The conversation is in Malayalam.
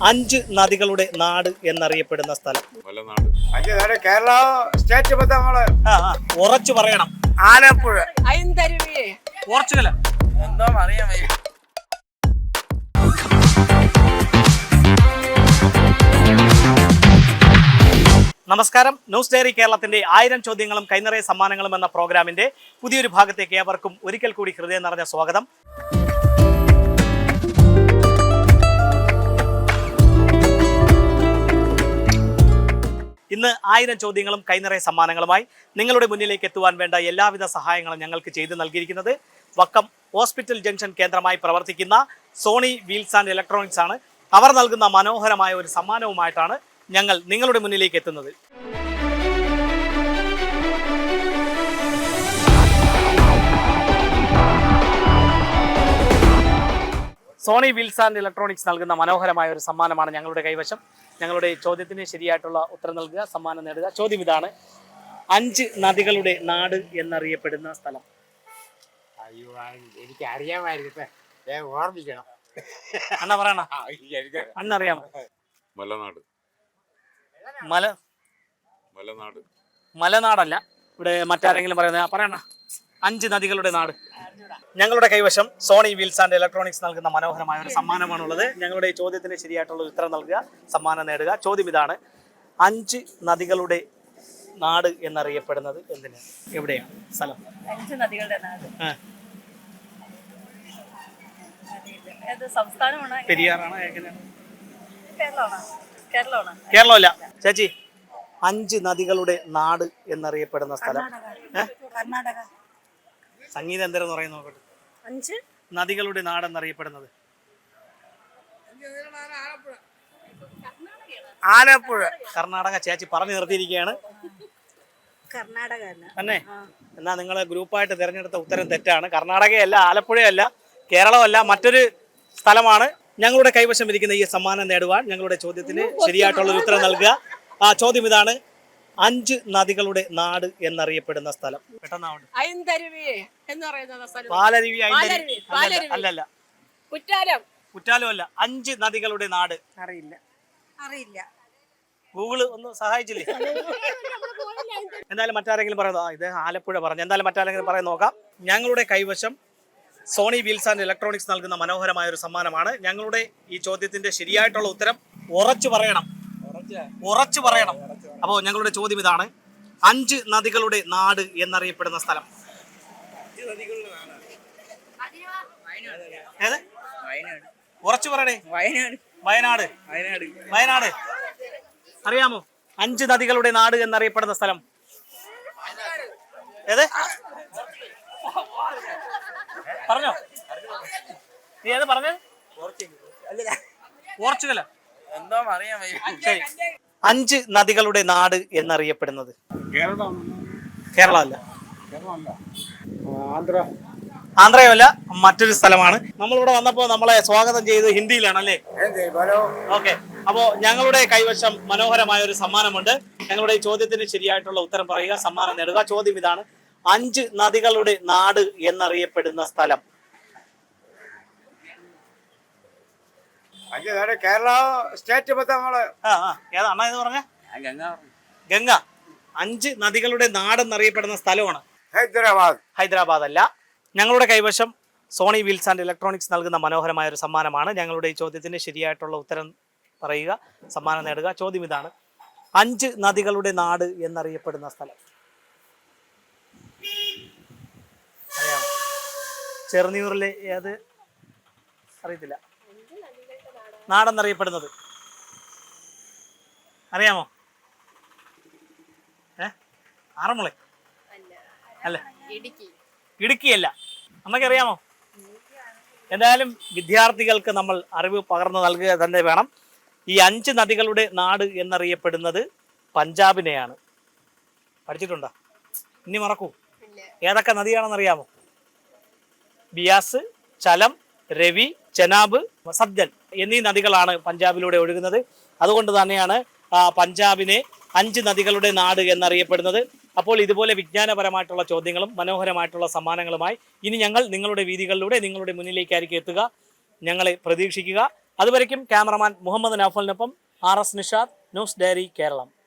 അഞ്ച് നദികളുടെ നാട് എന്നറിയപ്പെടുന്ന സ്ഥലം. മലനാട് അഞ്ച് നാട്. കേരള സ്റ്റേറ്റ് ഉറച്ചു പറയണം. ആലപ്പുഴ. പോർച്ചുഗൽ എന്തോ അറിയാൻ നമസ്കാരം. ന്യൂസ് ഡയറി കേരളത്തിന്റെ ആയിരം ചോദ്യങ്ങളും കൈനിറയ സമ്മാനങ്ങളും എന്ന പ്രോഗ്രാമിന്റെ പുതിയൊരു ഭാഗത്തേക്ക് ഏവർക്കും ഒരിക്കൽ കൂടി ഹൃദയം നിറഞ്ഞ സ്വാഗതം. ഇന്ന് ആയിരം ചോദ്യങ്ങളും കൈനിറയ സമ്മാനങ്ങളുമായി നിങ്ങളുടെ മുന്നിലേക്ക് എത്തുവാൻ വേണ്ട എല്ലാവിധ സഹായങ്ങളും ഞങ്ങൾക്ക് ചെയ്തു നൽകിയിരിക്കുന്നത്. വക്കം ഹോസ്പിറ്റൽ ജംഗ്ഷൻ കേന്ദ്രമായി പ്രവർത്തിക്കുന്ന സോണി വീൽസ് ആൻഡ് ഇലക്ട്രോണിക്സ് ആണ്. അവർ നൽകുന്ന മനോഹരമായ ഒരു സമ്മാനവുമായിട്ടാണ് ഞങ്ങൾ നിങ്ങളുടെ മുന്നിലേക്ക് എത്തുന്നത്. സോണി വീൽസ് ആൻഡ് ഇലക്ട്രോണിക്സ് നൽകുന്ന മനോഹരമായ ഒരു സമ്മാനമാണ് ഞങ്ങളുടെ കൈവശം. ഞങ്ങളുടെ ചോദ്യത്തിന് ശരിയായിട്ടുള്ള ഉത്തരം നൽകുക സമ്മാനം നേടുക. ചോദ്യം ഇതാണ്. അഞ്ച് നദികളുടെ നാട് എന്നറിയപ്പെടുന്ന സ്ഥലം. അയ്യോ എനിക്ക് അറിയാമായിരുന്നു ഞാൻ ഓർമ്മിക്കണം. അണ്ണ പറയണ അണ്ണറിയാമോ? മലനാട്. മല മലനാട്. മലനാടല്ല. ഇവിടെ മറ്റാരെങ്കിലും പറയുന്ന പറയണ അഞ്ച് നദികളുടെ നാട്. ഞങ്ങളുടെ കൈവശം സോണി വീൽസ് ആൻഡ് ഇലക്ട്രോണിക്സ് നൽകുന്ന മനോഹരമായ ഒരു സമ്മാനമാണുള്ളത്. ഞങ്ങളുടെ ഈ ചോദ്യത്തിന് ശരിയായിട്ടുള്ള ഉത്തരം നൽകുക സമ്മാനം നേടുക. ചോദ്യം ഇതാണ് അഞ്ച് നദികളുടെ നാട് എന്നറിയപ്പെടുന്നത് എന്തിനാണ് എവിടെയാണ്? സ്ഥലം. അഞ്ച് നദികളുടെ നാട്. സംസ്ഥാനമാണ്? പെരിയാറാണ് കേരളമല്ല. ചേച്ചി അഞ്ച് നദികളുടെ നാട് എന്നറിയപ്പെടുന്ന സ്ഥലം. കർണാടക. സംഗീതം എന്തെന്ന് പറയുന്നത് നോക്കട്ടെ? അഞ്ച്. നദികളുടെ നാടെന്നറിയപ്പെടുന്നത് ആലപ്പുഴ. കർണാടക ചേച്ചി പറഞ്ഞു നിർത്തിയിരിക്കുകയാണ്. കർണാടക അല്ല തന്നെ? എന്നാ നിങ്ങൾ ഗ്രൂപ്പായിട്ട് തിരഞ്ഞെടുത്ത ഉത്തരം തെറ്റാണ്. കർണാടകയല്ല ആലപ്പുഴയല്ല കേരളമല്ല മറ്റൊരു സ്ഥലമാണ്. ഞങ്ങളുടെ കൈവശം ഇരിക്കുന്ന ഈ സമ്മാനം നേടുവാൻ ഞങ്ങളുടെ ചോദ്യത്തിന് ശരിയായിട്ടുള്ള ഉത്തരം നൽകുക. ആ ചോദ്യം ഇതാണ്. അഞ്ച് നദികളുടെ നാട് എന്നറിയപ്പെടുന്ന സ്ഥലം. ഐന്തരുവി എന്ന് പറയുന്ന സ്ഥലം. പാലരുവി അല്ലല്ല. കുറ്റാലം. കുറ്റാലും അല്ല അഞ്ച് നദികളുടെ നാട്. അറിയില്ല. അറിയില്ല. ഗൂഗിൾ ഒന്ന് സഹായിച്ചില്ലേ? എന്തായാലും മറ്റാരെങ്കിലും പറയുന്നത് ആ ഇത് ആലപ്പുഴ പറഞ്ഞു. എന്തായാലും മറ്റാരെങ്കിലും പറയാൻ നോക്കാം. ഞങ്ങളുടെ കൈവശം സോണി വീൽസ് ആൻഡ് ഇലക്ട്രോണിക്സ് നൽകുന്ന മനോഹരമായ ഒരു സമ്മാനമാണ്. ഞങ്ങളുടെ ഈ ചോദ്യത്തിന്റെ ശരിയായിട്ടുള്ള ഉത്തരം ഉറച്ചു പറയണം. ഉറച്ചു പറയണം. അപ്പോൾ ഞങ്ങളുടെ ചോദ്യം ഇതാണ്. അഞ്ച് നദികളുടെ നാട് എന്നറിയപ്പെടുന്ന സ്ഥലം. ഏത്? ഉറച്ചു പറയണേ. വയനാട്. വയനാട്. വയനാട് വയനാട് അറിയാമോ? അഞ്ച് നദികളുടെ നാട് എന്നറിയപ്പെടുന്ന സ്ഥലം. ഏത്? പറഞ്ഞോ? നീ ഏത് പറഞ്ഞത് പോർച്ചുഗല. എന്തോ അറിയാൻ ശരി. അഞ്ച് നദികളുടെ നാട് എന്നറിയപ്പെടുന്നത്. കേരളം അല്ല ആന്ധ്ര. ആന്ധ്രയല്ല മറ്റൊരു സ്ഥലമാണ്. നമ്മളിവിടെ വന്നപ്പോ നമ്മളെ സ്വാഗതം ചെയ്ത് ഹിന്ദിയിലാണ് അല്ലേ ഓക്കെ. അപ്പോ ഞങ്ങളുടെ കൈവശം മനോഹരമായ ഒരു സമ്മാനമുണ്ട്. ഞങ്ങളുടെ ഈ ചോദ്യത്തിന് ശരിയായിട്ടുള്ള ഉത്തരം പറയുക സമ്മാനം നേടുക. ചോദ്യം ഇതാണ് അഞ്ച് നദികളുടെ നാട് എന്നറിയപ്പെടുന്ന സ്ഥലം. കേരള സ്റ്റേറ്റ് മൊത്തം നമ്മൾ. ആ ആ. ഏതാ? അണ്ണ ഇത് പറഞ്ഞ? ഗംഗ അഞ്ച് നദികളുടെ നാട് എന്നറിയപ്പെടുന്ന സ്ഥലമാണ് ഹൈദരാബാദ്. ഹൈദരാബാദ് അല്ല. ഞങ്ങളുടെ കൈവശം സോണി വീൽസ് ആൻഡ് ഇലക്ട്രോണിക്സ് നൽകുന്ന മനോഹരമായ ഒരു സമ്മാനമാണ്. ഞങ്ങളുടെ ഈ ചോദ്യത്തിന് ശരിയായിട്ടുള്ള ഉത്തരം പറയുക സമ്മാനം നേടുക. ചോദ്യം ഇതാണ്. അഞ്ച് നദികളുടെ നാട് എന്നറിയപ്പെടുന്ന സ്ഥലം. അറിയാമോ? ചെറുനീറിലെ ഏത്? അറിയത്തില്ല. നാടെന്നറിയപ്പെടുന്നത്. അറിയാമോ? ഏ? ആറന്മുള. അല്ല ഇടുക്കി. ഇടുക്കിയല്ല. നമുക്കറിയാമോ? എന്തായാലും വിദ്യാർത്ഥികൾക്ക് നമ്മൾ അറിവ് പകർന്നു നൽകുക തന്നെ വേണം. ഈ അഞ്ച് നദികളുടെ നാട് എന്നറിയപ്പെടുന്നത് പഞ്ചാബിനെയാണ്. പഠിച്ചിട്ടുണ്ടോ? ഇനി മറക്കൂ. ഏതൊക്കെ നദിയാണെന്ന് അറിയാമോ ബിയാസ് ചലം രവി ചെനാബ് സബ്ജൽ എന്നീ നദികളാണ് പഞ്ചാബിലൂടെ ഒഴുകുന്നത്. അതുകൊണ്ട് തന്നെയാണ് പഞ്ചാബിനെ അഞ്ച് നദികളുടെ നാട് എന്നറിയപ്പെടുന്നത്. അപ്പോൾ ഇതുപോലെ വിജ്ഞാനപരമായിട്ടുള്ള ചോദ്യങ്ങളും മനോഹരമായിട്ടുള്ള സമ്മാനങ്ങളുമായി ഇനി ഞങ്ങൾ നിങ്ങളുടെ വീതികളിലൂടെ നിങ്ങളുടെ മുന്നിലേക്കായിരിക്കും എത്തുക. ഞങ്ങളെ പ്രതീക്ഷിക്കുക. അതുവരയ്ക്കും cameraman Muhammad നൌഫലിനൊപ്പം R S Nishad news diary Keralam.